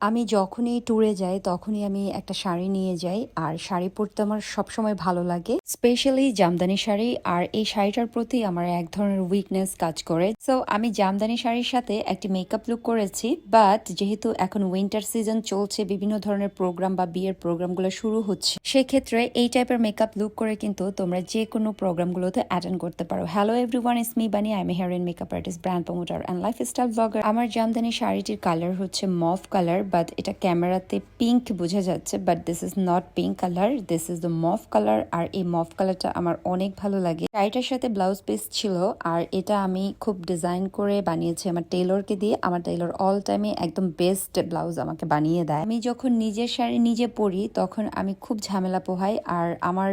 আমি যখনই ট্যুরে যাই, তখনই আমি একটা শাড়ি নিয়ে যাই, আর শাড়ি পরতে আমার সবসময় ভালো লাগে। স্পেশালি জামদানি শাড়ি, আর এই শাড়িটার প্রতি আমার এক ধরনের উইকনেস কাজ করে। সো আমি জামদানি শাড়ির সাথে একটি মেকআপ লুক করেছি বাট যেহেতু এখন উইন্টার সিজন চলছে, বিভিন্ন ধরনের প্রোগ্রাম বা বিয়ের প্রোগ্রামগুলো শুরু হচ্ছে, সেক্ষেত্রে এই টাইপের মেকআপ লুক করে কিন্তু তোমরা যে কোনো প্রোগ্রামগুলোতে অ্যাটেন্ড করতে পারো। Hello everyone it's me Bani I am here in makeup artist brand promoter and lifestyle blogger আমার জামদানি শাড়িটির কালার হচ্ছে মফ কালার বাট এটা ক্যামেরাতে পিঙ্ক বোঝা যাচ্ছে but this is not pink colour this is the mauve colour আর এই mauve কালারটা আমার অনেক ভালো লাগে। শাড়িটার সাথে ব্লাউজ পিস ছিল, আর এটা আমি খুব ডিজাইন করে বানিয়েছি আমার টেলরকে দিয়ে। আমার টেলর অল টাইমে একদম বেস্ট ব্লাউজ আমাকে বানিয়ে দেয়। আমি যখন নিজের শাড়ি নিজে পরি, তখন আমি খুব ঝামেলা পোহাই, আর আমার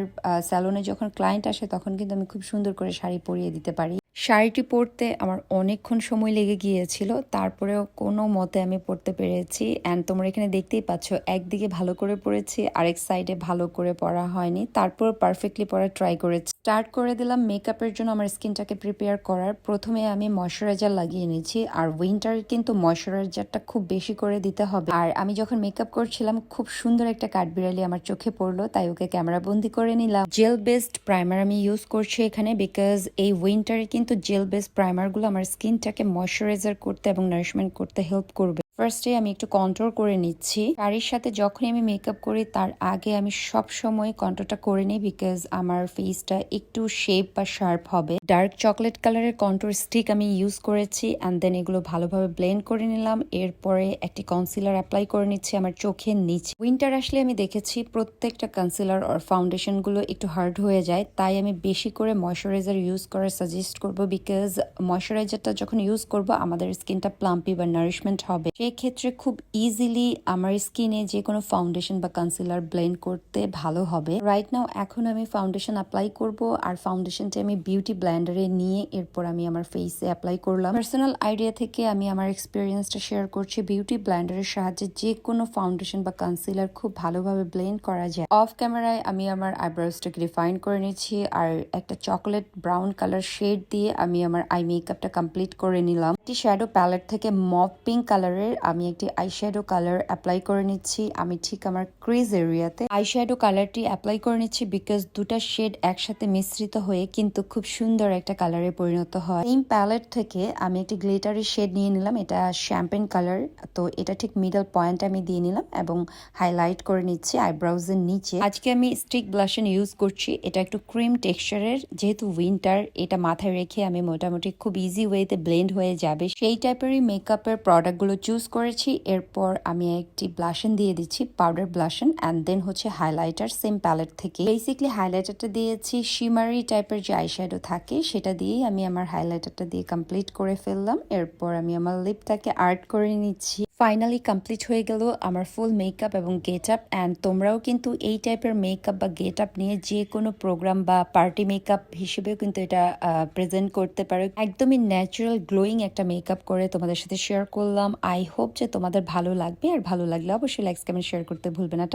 স্যালনে যখন ক্লায়েন্ট আসে, তখন কিন্তু আমি খুব সুন্দর করে শাড়ি পরিয়ে দিতে পারি। শাড়িটি পরতে আমার অনেকক্ষণ সময় লেগে গিয়েছিল। তারপরেও কোনো মতে আমি পরতে পেরেছি। অ্যান্ড তোমরা এখানে দেখতেই পাচ্ছ, একদিকে ভালো করে পরেছি, আরেক সাইডে ভালো করে পরা হয়নি। তারপর পারফেক্টলি পরা ট্রাই করেছি। স্টার্ট করে দিলাম মেকআপের জন্য আমার স্কিনটাকে প্রিপেয়ার করার। প্রথমে আমি ময়শ্চারাইজার লাগিয়ে নিয়েছি। আর উইন্টার কিন্তু ময়শ্চারাইজারটা খুব বেশি করে দিতে হবে। আর আমি যখন মেকআপ করছিলাম, খুব সুন্দর একটা কাঠবিড়ালি আমার চোখে পড়ল, তাই ওকে ক্যামেরা বন্দি করে নিলাম। জেল বেসড প্রাইমার আমি ইউজ করছি এখানে বিকজ এই উইন্টারে কিন্তু জেল বেস প্রাইমারগুলো আমার স্কিনটাকে ময়শ্চারাইজার করতে এবং নারিশমেন্ট করতে হেল্প করবে। ফার্স্টে আমি একটু কন্ট্রোল করে নিচ্ছি। শাড়ির সাথে যখনই আমি মেকআপ করি, তার আগে আমি সব সময় কন্ট্রোলটা করে নিই বিকজ আমার ফেসটা একটু শেপ বা শার্প হবে। ডার্ক চকলেট কালারের কন্ট্রোল স্টিক আমি ইউজ করেছি অ্যান্ড দেন এগুলো ভালোভাবে ব্লেন্ড করে নিলাম। এরপরে একটি কনসিলার অ্যাপ্লাই করে নিচ্ছি আমার চোখের নিচে। উইন্টার আসলে আমি দেখেছি প্রত্যেকটা কনসিলার আর ফাউন্ডেশনগুলো একটু হার্ড হয়ে যায়, তাই আমি বেশি করে ময়শ্চারাইজার ইউজ করার সাজেস্ট করব বিকজ ময়শ্চারাইজারটা যখন ইউজ করব, আমাদের স্কিনটা প্লাম্পি বা নারিশমেন্ট হবে। সেই ক্ষেত্রে খুব ইজিলি আমার স্কিনে যে কোনো ফাউন্ডেশন বা কনসিলার ব্লেন্ড করতে ভালো হবে। রাইট নাও এখন আমি ফাউন্ডেশন অ্যাপ্লাই করব আর ফাউন্ডেশনটি আমি বিউটি ব্ল্যান্ডারে নিয়ে এরপর আমি আমার ফেসে অ্যাপ্লাই করলাম। পার্সোনাল আইডিয়া থেকে আমি আমার এক্সপিরিয়েন্সটা শেয়ার করছি। বিউটি ব্ল্যান্ডারের সাহায্যে যে কোনো ফাউন্ডেশন বা কনসিলার খুব ভালোভাবে ব্লেন্ড করা যায়। অফ ক্যামেরায় আমি আমার আইব্রোজটাকে রিফাইন করে নিচ্ছি আর একটা চকলেট ব্রাউন কালার শেড দিয়ে আমি আমার আই মেকআপটা কমপ্লিট করে নিলাম। একটি শ্যাডো প্যালেট থেকে মপ পিঙ্ক কালারের আমি একটি আইশ্যাডো কালার অ্যাপ্লাই করে নিচ্ছি। আমি ঠিক আমার ক্রিজ এরিয়াতে আইশ্যাডো কালারটি অ্যাপ্লাই করে নিচ্ছি বিকজ দুটা শেড একসাথে মিশ্রিত হয়ে কিন্তু খুব সুন্দর একটা কালারে পরিণত হয়। এই প্যালেট থেকে আমি একটি গ্লিটারি শেড নিয়ে নিলাম। এটা শ্যাম্পেন কালার তো এটা ঠিক মিডল পয়েন্ট আমি দিয়ে নিলাম এবং হাইলাইট করে নিচ্ছি আইব্রাউজের নিচে। আজকে আমি স্টিক ব্লাশন ইউজ করছি। এটা একটু ক্রিম টেক্সচারের যেহেতু উইন্টার এটা মাথায় রেখে আমি মোটামুটি খুব ইজি ওয়েতে ব্লেন্ড হয়ে যাবে। সেই টাইপেরই মেকআপের প্রোডাক্টগুলো চুজ করেছি। এরপর আমি একটি ব্লাশন দিয়ে দিচ্ছি পাউডার ব্লাশন অ্যান্ড দেন হচ্ছে হাইলাইটার সেম প্যালেট থেকে। বেসিকলি হাইলাইটারটা দিয়েছি শিমারি টাইপের যে আইশ্যাডো থাকে, সেটা দিয়েই আমি আমার হাইলাইটারটা দিয়ে কমপ্লিট করে ফেললাম। এরপর আমি আমার লিপটাকে আর্ট করে নিচ্ছি। ফাইনালি কমপ্লিট হয়ে গেল আমার ফুল মেকআপ এবং গেট আপ অ্যান্ড তোমরাও কিন্তু এই টাইপের মেকআপ বা গেট আপ নিয়ে যে কোনো প্রোগ্রাম বা পার্টি মেকআপ হিসেবেও কিন্তু এটা প্রেজেন্ট করতে পারো। একদমই ন্যাচারাল গ্লোয়িং একটা মেকআপ করে তোমাদের সাথে শেয়ার করলাম। আই হোপ যে তোমাদের ভালো লাগবে আর ভালো লাগলে অবশ্যই লাইক কমেন্ট শেয়ার করতে ভুলবে না।